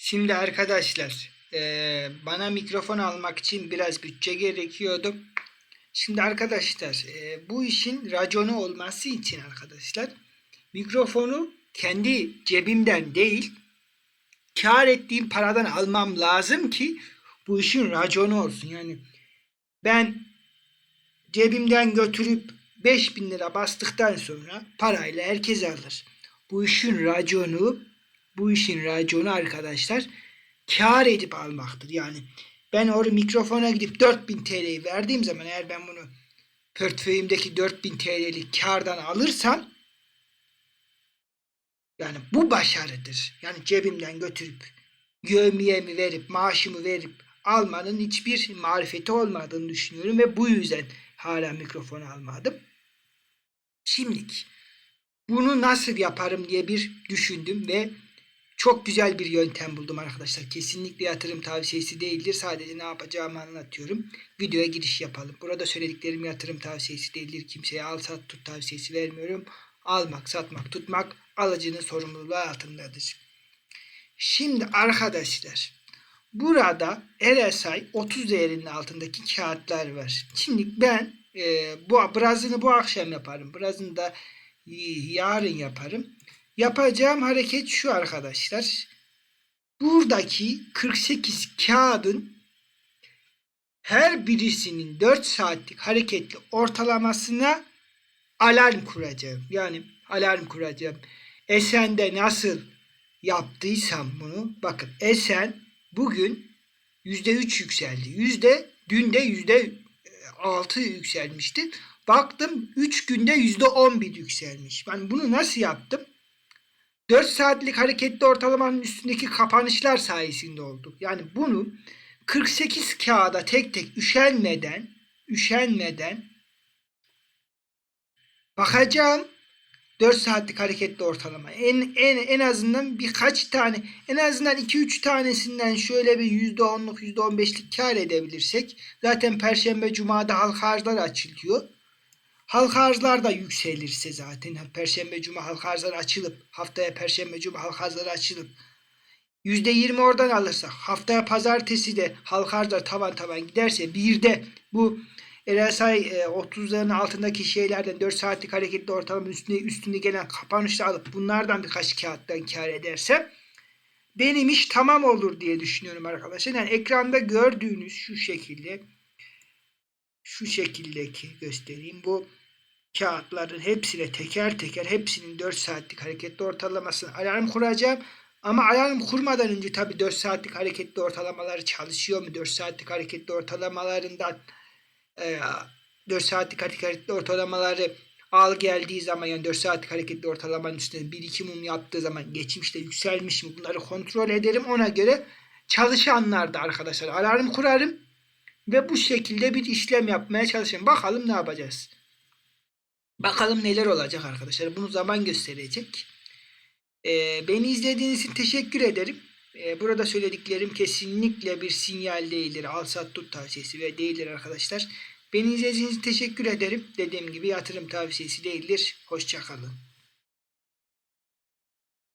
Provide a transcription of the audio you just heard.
Şimdi arkadaşlar eee, bana mikrofon almak için biraz bütçe gerekiyordu. Şimdi arkadaşlar eee, bu işin raconu olması için arkadaşlar mikrofonu kendi cebimden değil kar ettiğim paradan almam lazım ki bu işin raconu olsun. Yani ben cebimden götürüp 5000 lira bastıktan sonra parayla herkes alır. Bu işin raconu bu işin raconu arkadaşlar kar edip almaktır. Yani ben orada mikrofona gidip 4000 TL'yi verdiğim zaman eğer ben bunu portföyümdeki 4000 TL'lik kardan alırsam yani bu başarıdır. Yani cebimden götürüp gömleğimi verip maaşımı verip almanın hiçbir marifeti olmadığını düşünüyorum ve bu yüzden hala mikrofon almadım. Şimdilik bunu nasıl yaparım diye bir düşündüm ve çok güzel bir yöntem buldum arkadaşlar. Kesinlikle yatırım tavsiyesi değildir. Sadece ne yapacağımı anlatıyorum. Videoya giriş yapalım. Burada söylediklerim yatırım tavsiyesi değildir. Kimseye al sat tut tavsiyesi vermiyorum. Almak, satmak, tutmak alıcının sorumluluğu altındadır. Şimdi arkadaşlar burada RSI 30 değerinin altındaki kağıtlar var. Şimdi ben e, bu birazını bu akşam yaparım. Birazını da yarın yaparım. Yapacağım hareket şu arkadaşlar. Buradaki 48 kağıdın her birisinin 4 saatlik hareketli ortalamasına alarm kuracağım. Yani alarm kuracağım. Esen'de nasıl yaptıysam bunu bakın Esen bugün %3 yükseldi. Yüzde dün de yüzde 6 yükselmişti. Baktım 3 günde %11 yükselmiş. Ben bunu nasıl yaptım? 4 saatlik hareketli ortalamanın üstündeki kapanışlar sayesinde oldu. Yani bunu 48 kağıda tek tek üşenmeden üşenmeden bakacağım 4 saatlik hareketli ortalama. En, en, en azından birkaç tane en azından 2-3 tanesinden şöyle bir %10'luk %15'lik kar edebilirsek zaten Perşembe Cuma'da halka arzlar açılıyor. Halka arzlar da yükselirse zaten Perşembe Cuma halka arzlar açılıp haftaya Perşembe Cuma halka arzlar açılıp %20 oradan alırsak haftaya pazartesi de halka arzlar tavan tavan giderse bir de bu RSI e, 30'ların altındaki şeylerden 4 saatlik hareketli ortalama üstünde, üstünde gelen kapanışla alıp bunlardan birkaç kağıttan kar edersem benim iş tamam olur diye düşünüyorum arkadaşlar. Yani ekranda gördüğünüz şu şekilde şu şekildeki göstereyim. Bu kağıtların hepsine teker teker hepsinin 4 saatlik hareketli ortalamasını alarm kuracağım. Ama alarm kurmadan önce tabi 4 saatlik hareketli ortalamaları çalışıyor mu? 4 saatlik hareketli ortalamalarından e, 4 saatlik hareketli ortalamaları al geldiği zaman yani 4 saatlik hareketli ortalamanın üstüne 1-2 mum yaptığı zaman geçmişte yükselmiş mi bunları kontrol ederim. Ona göre çalışanlarda arkadaşlar alarm kurarım ve bu şekilde bir işlem yapmaya çalışırım. Bakalım ne yapacağız. Bakalım neler olacak arkadaşlar. Bunu zaman gösterecek. Ee, beni izlediğiniz için teşekkür ederim. Ee, burada söylediklerim kesinlikle bir sinyal değildir. Al sat tut tavsiyesi ve değildir arkadaşlar. Beni izlediğiniz için teşekkür ederim. Dediğim gibi yatırım tavsiyesi değildir. Hoşçakalın.